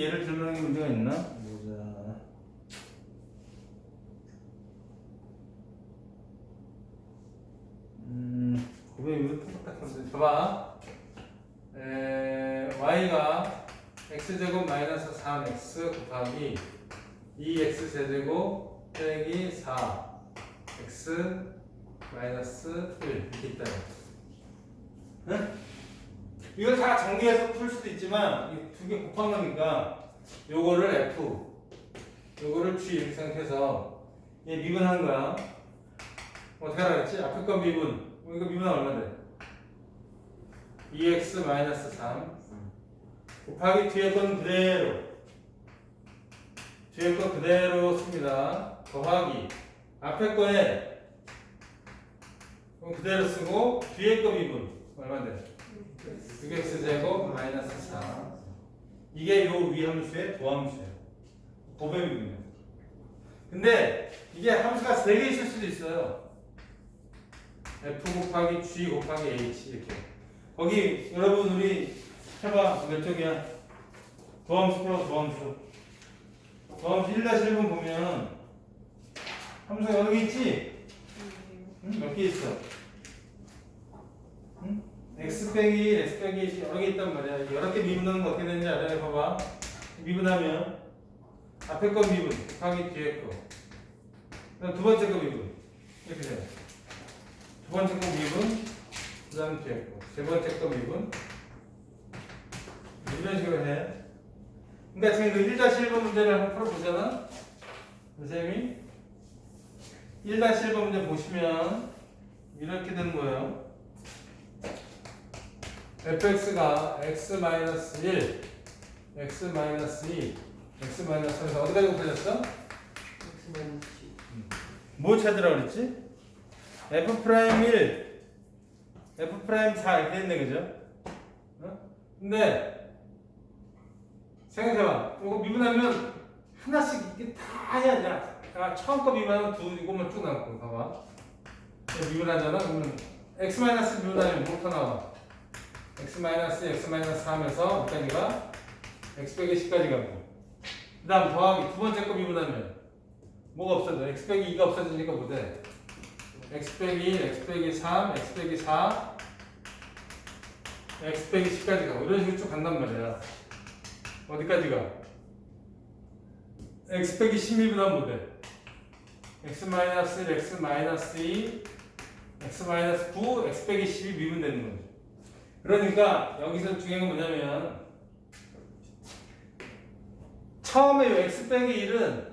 예를 들면 문제가 있나? 보자. 음, 고백 이거 똑같은데. 봐봐. 에, y가 x제곱 마이너스 3x 곱하기 2x 제제곱 빼기 4 x 마이너스 1 이렇게 있다. 응? 이걸 다 정리해서 풀 수도 있지만 두 개 곱한 거니까 요거를 f 요거를 g 이렇게 생각해서 얘 미분하는 거야. 어떻게 하라 그랬지? 앞에 건 미분. 어, 이거 미분하면 얼마인데? 2x 마이너스 3 곱하기 뒤에 건 그대로 뒤에 건 그대로 씁니다. 더하기 앞에 거에 그대로 쓰고 뒤에 거 미분 얼마인데? 6x 제곱 마이너스 4 이게 요 위함수의 도함수예요. 도배 미분이에요. 근데 이게 함수가 세개 있을 수도 있어요. f 곱하기 g 곱하기 h 이렇게. 거기 여러분 우리 해봐 몇 쪽이야? 도함수 풀어 도함수. 도함수 1-1번 보면 함수가 여기 있지? 응? 몇개 있어? 응? x 빼기 x 빼기 여러 개 있단 말이야. 여러 개 미분하는 거 어떻게 되는지 알아요? 봐봐. 미분하면 앞에 거 미분 곱하기 뒤에 거. 그다음 두 번째 거 미분 이렇게 돼. 두 번째 거 미분 그 다음 뒤에 거. 세 번째 거 미분 이런 식으로 해. 그러니까 지금 그 1-1번 문제를 한번 풀어보잖아. 선생님이 1-1번 문제 보시면 이렇게 되는 거예요. Fx가 x-1, x-2, x-3에서 어디까지 곱해졌어? 뭐 찾으라고 그랬지? f 프라임 1, f 프라임 4 이렇게 됐네 그죠? 어? 근데 생각해봐 이거 미분하면 하나씩 이게 다 해야 돼 아, 처음 거 미분하면 두 이것만 쭉 남고 봐봐 미분하잖아 그러면 x 마이너스 미분하면 뭐부터 나와? X 마이너스 x 마이너스 3에서 여기까지가 x 빼기 10까지 가고 그 다음 더하기 두 번째 거 미분하면 뭐가 없어져? x 빼기 2가 없어지니까 못해 x 빼기 1, x 빼기 3, x 빼기 4 x 빼기 10까지 가고 이런 식으로 쭉 간단 말이야. 어디까지 가? x 빼기 10미분하면 못해 x 마이너스 1, x 마이너스 2 x 마이너스 9, x 빼기 10이 미분되는 거지 그러니까 여기서 중요한 건 뭐냐면 처음에 이 x 빼기 1은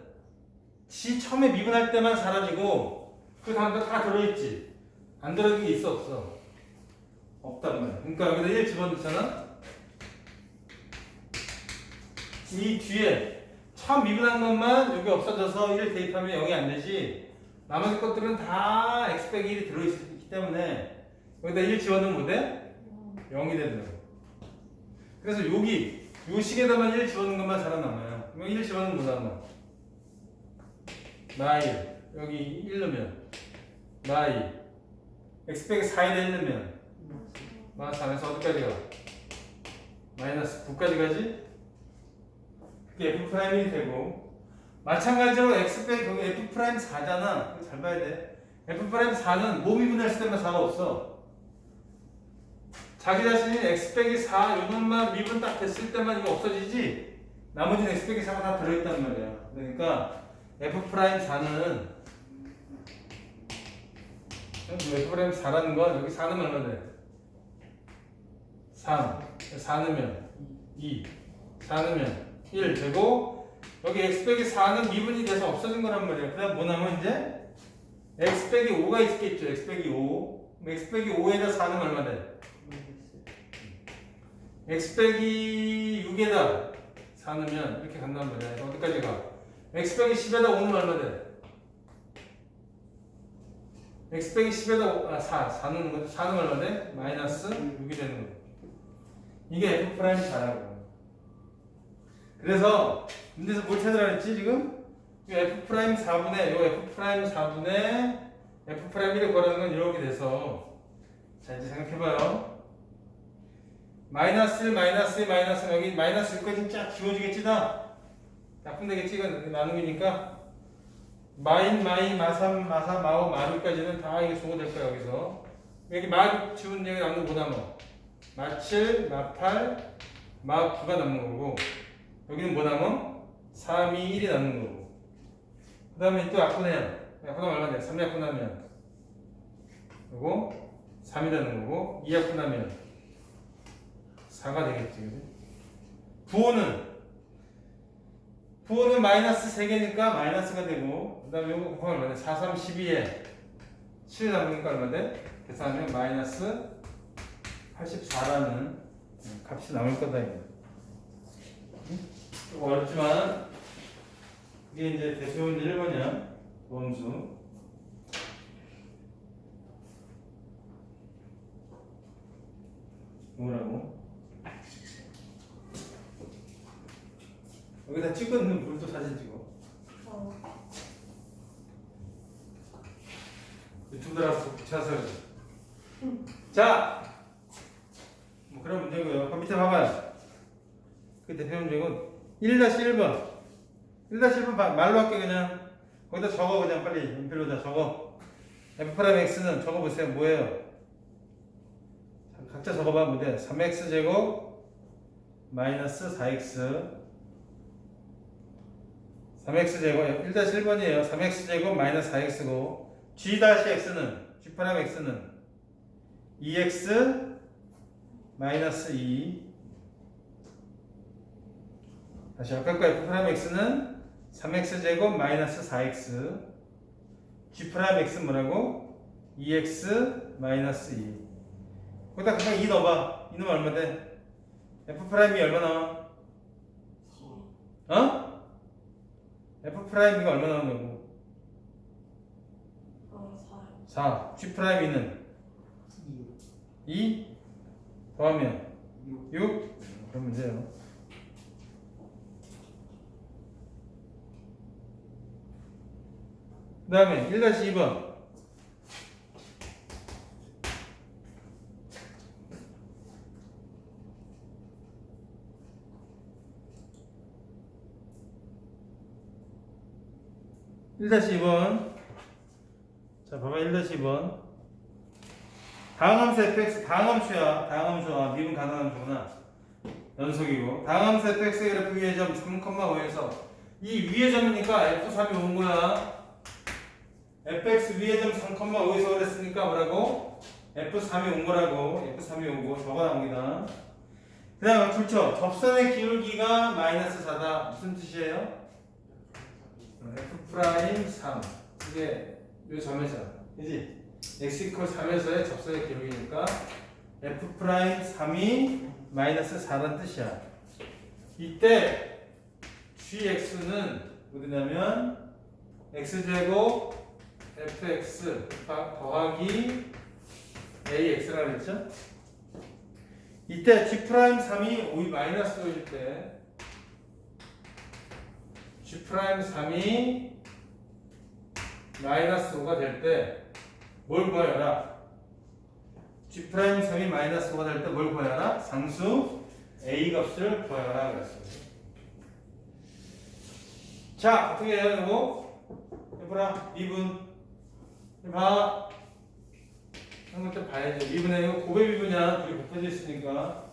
지 처음에 미분할 때만 사라지고 그 다음 거다 들어있지. 안 들어있는 게 있어 없어? 없단 말이야. 그러니까 여기다 1 집어넣잖아. 이 뒤에 처음 미분한 것만 여기 없어져서 1 대입하면 0이 안 되지. 나머지 것들은 다 x 빼기 1이 들어있기 때문에 여기다 1 집어넣으면 뭐 돼? 0이 되는. 그래서 여기 요 식에다만 1 집어넣는 것만 살아남아요. 그럼 1 집어넣으면 뭐 남아? 마이 여기 1 넣으면 마이 x 빼기 4에 1 넣으면 마이너스 4에서 어디까지 가? 마이너스 9까지 가지? 그게 f 프라임이 되고 마찬가지로 x 빼기 거기 f 프라임 4잖아. 잘 봐야 돼. f 프라임 4는 뭐 미분했을 때만 4가 없어. 자기 자신이 x 빼기 4 요놈만 미분 딱 됐을 때만 이거 없어지지? 나머지는 x 빼기 4가 다 들어있단 말이야. 그러니까 f 프라임 4는 f 프라임 4라는 건 여기 4는 얼마 돼? 3 4 넣으면 2 4 넣으면 1 되고 여기 x 빼기 4는 미분이 돼서 없어진 거란 말이야. 그 다음 뭐 남아 이제? x 빼기 5가 있겠죠. X 빼기 5 x 빼기 5에다 4는 얼마 돼? X 빼기 6에다 4 넣으면 이렇게 간단 말이야. 어디까지 가? x 빼기 10에다 5는 얼마 돼? x 빼기 10에다 5, 아, 4, 4는, 4는 얼마 돼? 마이너스 6이 되는 거야. 이게 f 프라임 4라고. 그래서 문제에서 뭘 찾으라 했지 지금? 이 f 프라임 4분의 요 f 프라임 4분의 f 프라임 1을 구하라는 건 이렇게 돼서 자 이제 생각해봐요. 마이너스 1, 마이너스 2, 마이너스. 여기 마이너스 6까지 쫙 지워지겠지 다? 약분 되겠지 이건 나누기니까. 마인 마인 마삼 마삼 마오 마육까지는 다 이게 소거될 거야 여기서. 여기 마 지운 얘기 남는 거 뭐다 뭐. 마7 마8 마9가 남는 거고. 여기는 뭐 남어? 3, 2, 1이 남는 거고. 그 다음에 또 약분해요 약분하면 얼마 돼? 3 약분하면. 그리고 3이 되는 거고 2 약분하면 4가 되겠지? 부호는 부호는 마이너스 3개니까 마이너스가 되고 그 다음에 요거 곱하면 얼마 돼? 4, 3, 12에 7 남으니까 얼마 돼? 계산하면 마이너스 84라는 값이 나올 거다 이거 좀 어렵지만 이게 이제 대표 문제 1번이야 원수 뭐라고? 여기다 찍었는 불도 사진 찍어. 어, 유튜브 들어가서 붙여서 자! 뭐 그런 문제고요. 그 밑에 봐봐요. 그 대표 문제고 1-1번. 1-1번 말로 할게 그냥. 거기다 적어 그냥 빨리. 연필로다 적어. F'(x는 적어보세요. 뭐예요? 자, 각자 적어봐 문제 3x 제곱 마이너스 4x 3x 제곱 1-1번이에요 3x 제곱 마이너스 4x고 g-x는 g'(x는 2x 마이너스 2 다시 아까 거 f'(x는 3x 제곱 마이너스 4x g'(x 뭐라고? 2x 마이너스 2 거기다 그냥 2 넣어봐 2 넣으면 얼마 돼? f'이 얼마 나와? 어? F'이가 얼마 나오냐고 어, 4. 4 G'는? 2 더하면 6 그러면 돼요 그 다음에 1-2번 일 다시 2번 자, 봐봐 1-2번. 다항함수 fx 다항함수야. 다항함수와 미분 가능함수구나. 연속이고. 다항함수 fx의 그래프 위의 점 3,5에서 이 위의 점이니까 f3이 온 거야. fx 위의 점 3,5에서 그랬으니까 뭐라고? f3이 온 거라고. f3이 오고 저거 나옵니다. 그 다음에 줄쳐. 접선의 기울기가 마이너스 4다. 무슨 뜻이에요? F 프라임 3. 이게 요 점에서 그지? x 이퀄 3에서의 접선의 기록이니까 f 프라임 3이 마이너스 4란 뜻이야. 이때 gx는 어디냐면 x 제곱 fx 더하기 ax라 그랬죠? 이때 g 프라임 3이 5이 마이너스 5일 때 g 프라임 3이 마이너스 5가 될 때 뭘 구하여라? G 프라임 3이 마이너스 5가 될 때 뭘 구하여라? 상수 A 값을 구하여라 그랬어요. 자, 어떻게 해요, 이거? 해보라, 미분. 해봐. 한 것도 봐야지. 미분에 이거 고배 미분이야. 둘이 곱해져 있으니까.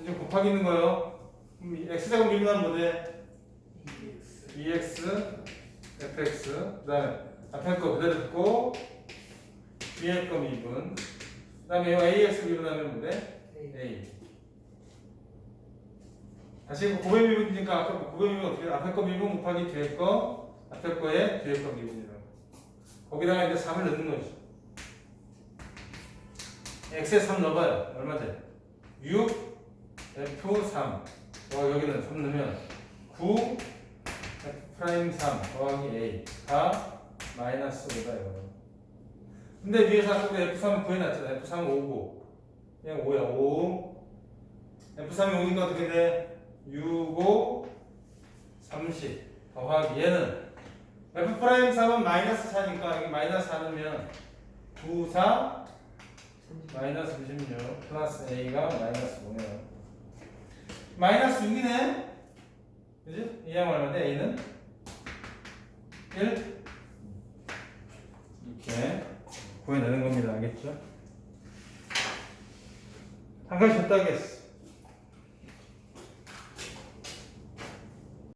이제 곱하기 있는 거요. 그럼 이 X제곱 미분하면 뭐 돼? 2X, fx. 그 다음에 앞에 거 그대로 듣고 뒤에 거 미분 그 다음에 이 ax 미분하면 뭔데? a 다시 고배 미분이니까 아까 고배 미분 어떻게 해? 앞에 거 미분 곱하기 뒤에 거 앞에 거에 뒤에 거 미분이라고 거기다가 이제 3을 넣는 거지 x에 3 넣어봐요 얼마 돼? 6 f3 어, 여기는 3 넣으면 9 f 프라임 3 더하기 a가 마이너스 5다 이거. 근데 위에서 아까 F3은 구해놨잖아. F3은 5고. 그냥 5야. 5. F3이 5니까 어떻게 돼? 6, 5, 30. 더하기 얘는 F 프라임 3은 마이너스 4니까 여기 마이너스 4넣으면 9, 4, 마이너스 96 플러스 a가 마이너스 5네요. 마이너스 6이네. 그지? 이하면 얼마인데 a는 1 이렇게 구해내는 겁니다. 알겠죠? 한 가지 더 따겠어.